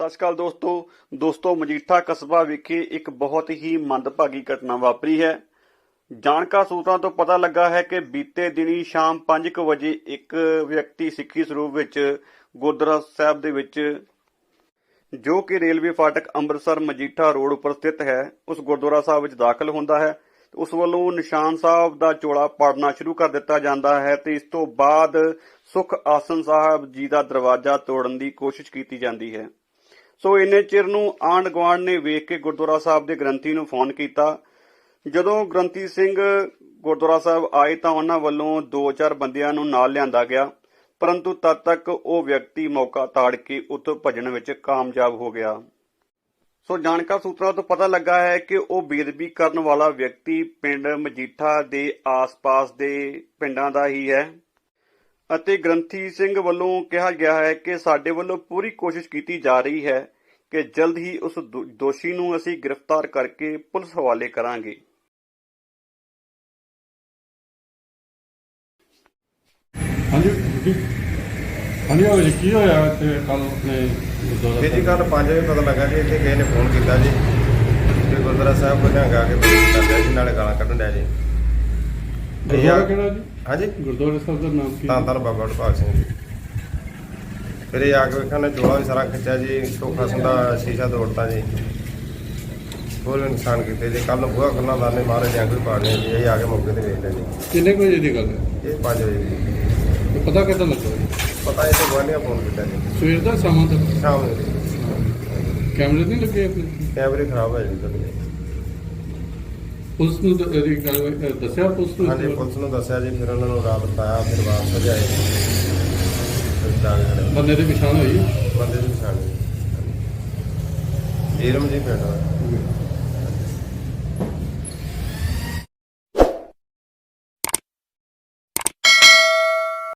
ਸਤਿ ਸ਼੍ਰੀ ਅਕਾਲ ਦੋਸਤੋ। ਦੋਸਤੋ, ਮਜੀਠਾ ਕਸਬਾ ਵਿਖੇ ਇੱਕ ਬਹੁਤ ਹੀ ਮੰਦਭਾਗੀ ਘਟਨਾ ਵਾਪਰੀ ਹੈ। ਜਾਣਕਾਰ ਸੂਤਰਾਂ ਤੋਂ ਪਤਾ ਲੱਗਾ ਹੈ ਕਿ ਬੀਤੇ ਦਿਨੀ ਸ਼ਾਮ 5:00 ਵਜੇ ਇੱਕ ਵਿਅਕਤੀ ਸਿੱਖੀ ਸਰੂਪ ਵਿੱਚ ਗੁਰਦੁਆਰਾ ਸਾਹਿਬ ਦੇ ਵਿੱਚ, ਜੋ ਕਿ ਰੇਲਵੇ ਫਾਟਕ ਅੰਮ੍ਰਿਤਸਰ ਮਜੀਠਾ ਰੋਡ ਉੱਪਰ ਸਥਿਤ ਹੈ, ਉਸ ਗੁਰਦੁਆਰਾ ਸਾਹਿਬ ਵਿੱਚ ਦਾਖਲ ਹੁੰਦਾ ਹੈ। ਉਸ ਵੱਲੋਂ ਨਿਸ਼ਾਨ ਸਾਹਿਬ ਦਾ ਚੋਲਾ ਪੜਨਾ ਸ਼ੁਰੂ ਕਰ ਦਿੱਤਾ ਜਾਂਦਾ ਹੈ ਤੇ ਇਸ ਤੋਂ ਬਾਅਦ ਸੁਖ ਆਸਨ ਸਾਹਿਬ ਜੀ ਦਾ ਦਰਵਾਜ਼ਾ ਤੋੜਨ ਦੀ ਕੋਸ਼ਿਸ਼ ਕੀਤੀ ਜਾਂਦੀ ਹੈ। ਸੋ ਇੰਨੇ ਚਿਰ ਨੂੰ ਆਂਢ ਗੁਆਂਢ ਨੇ ਵੇਖ ਕੇ ਗੁਰਦੁਆਰਾ ਸਾਹਿਬ ਦੇ ਗ੍ਰੰਥੀ ਨੂੰ ਫੋਨ ਕੀਤਾ। ਜਦੋਂ ਗ੍ਰੰਥੀ ਸਿੰਘ ਗੁਰਦੁਆਰਾ ਸਾਹਿਬ ਆਏ ਤਾਂ ਉਹਨਾਂ ਵੱਲੋਂ ਦੋ ਚਾਰ ਬੰਦਿਆਂ ਨੂੰ ਨਾਲ ਲਿਆਂਦਾ ਗਿਆ, ਪਰੰਤੂ ਤਦ ਤੱਕ ਉਹ ਵਿਅਕਤੀ ਮੌਕਾ ਤਾੜ ਕੇ ਉੱਥੋਂ ਭੱਜਣ ਵਿੱਚ ਕਾਮਯਾਬ ਹੋ ਗਿਆ। ਸੋ ਜਾਣਕਾਰ ਸੂਤਰਾਂ ਤੋਂ ਪਤਾ ਲੱਗਾ ਹੈ ਕਿ ਉਹ ਬੇਦਬੀ ਕਰਨ ਵਾਲਾ ਵਿਅਕਤੀ ਪਿੰਡ ਮਜੀਠਾ ਦੇ ਆਸ-ਪਾਸ ਦੇ ਪਿੰਡਾਂ ਦਾ ਹੀ ਹੈ। ਅਤੇ ਗ੍ਰੰਥੀ ਸਿੰਘ ਵੱਲੋਂ ਕਿਹਾ ਗਿਆ ਹੈ ਕਿ ਸਾਡੇ ਵੱਲੋਂ ਪੂਰੀ ਕੋਸ਼ਿਸ਼ ਕੀਤੀ ਜਾ ਰਹੀ ਹੈ ਕਿ ਜਲਦ ਹੀ ਉਸ ਦੋਸ਼ੀ ਨੂੰ ਅਸੀਂ ਗ੍ਰਿਫਤਾਰ ਕਰਕੇ ਪੁਲਿਸ ਹਵਾਲੇ ਕਰਾਂਗੇ। ਹਾਂਜੀ ਜੀ। ਹਾਂਜੀ ਉਹ ਜੀ ਕੀ ਹੋਇਆ ਤੇ ਕੱਲ ਆਪਣੇ ਗੁਰਦੁਆਰਾ ਜੀ? ਕੱਲ 5 ਵਜੇ ਪਤਾ ਲੱਗਾ ਜੀ ਇੱਥੇ ਕਿਸੇ ਨੇ ਫੋਨ ਕੀਤਾ ਜੀ। ਕਿ ਗੁਰਦੁਆਰਾ ਸਾਹਿਬ ਕੋਲ ਆ ਕੇ ਕਰਦੇ ਜੀ ਨਾਲੇ ਗਾਲਾਂ ਕੱਢਣ ਡਿਆ ਜੀ। ਗੁਰਦੁਆਰਾ ਕਿਹੜਾ ਜੀ? ਹਾਂਜੀ? ਗੁਰਦੁਆਰਾ ਸਾਹਿਬ ਦਾ ਨਾਮ ਕੀ ਤਾਂ ਤਾਂ ਬਾਬਾ ਭਾਗ ਸਿੰਘ ਜੀ। ਫਿਰ ਇਹ ਆ ਕੇ ਵੇਖਿਆ ਨੇ ਜੋੜਾ ਵੀ ਸਾਰਾ ਖਿੱਚਿਆ ਜੀ ਟੋਖਾ ਸੰਦਾ ਸ਼ੀਸ਼ਾ ਤੋੜਤਾ ਜੀ। ਹੋਰ ਵੀ ਨੁਕਸਾਨ ਕੀਤੇ ਜੀ। ਕੱਲ ਨੂੰ ਬੂਹਾ ਖੁੱਲ੍ਹਾ ਲਾਣੇ ਮਾਰੇ ਜਾਂ ਕੋਈ ਪਾੜਨੇ ਜੀ ਇਹ ਆ ਕੇ ਮੌਕੇ ਤੇ ਵੇਖ ਲਿਆ ਜੀ। ਕਿੰਨੇ ਕੁ ਵਜੇ ਦੀ ਗੱਲ ਹੈ? ਇਹ 5 ਵਜੇ ਜੀ ਤੇ ਪਤਾ ਕਿੱਦਾਂ ਲੱਗਾ? ਜੀ ਪਤਾ ਇਹ ਤੇ ਗਵਾਂਢੀਆਂ ਫੋਨ ਕੀਤਾ ਜੀ। ਸਵੇਰ ਦਾ ਸ਼ਾਮਾਂ ਤੱਕ? ਸ਼ਾਮ ਨੂੰ। ਜੀ। ਕੈਮਰੇ ਨਹੀਂ ਲੱਗੇ ਆਪਣੇ? ਕੈਮਰੇ ਖਰਾਬ ਹੋਏ ਜੀ। ਤੁਹਾਡੇ ਪੁਲਿਸ ਨੂੰ ਦ- ਇਹਦੀ ਗੱਲ ਦੱਸਿਆ ਪੁਲਿਸ ਨੂੰ? ਹਾਂਜੀ ਪੁਲਿਸ ਨੂੰ ਦੱਸਿਆ ਜੀ ਫਿਰ ਉਹਨਾਂ ਨੂੰ ਰਾਤ ਪਾਇਆ ਫਿਰ ਵਾਪਸ ਭਜਾਏ। ਫਿਰ ਖੜੇ। ਬੰਦੇ ਦੀ ਪਛਾਣ ਹੋਈ? ਬੰਦੇ ਦੀ ਪਛਾਣ ਜੀਰਮ ਜੀ ਪਿੰਡ ਦਾ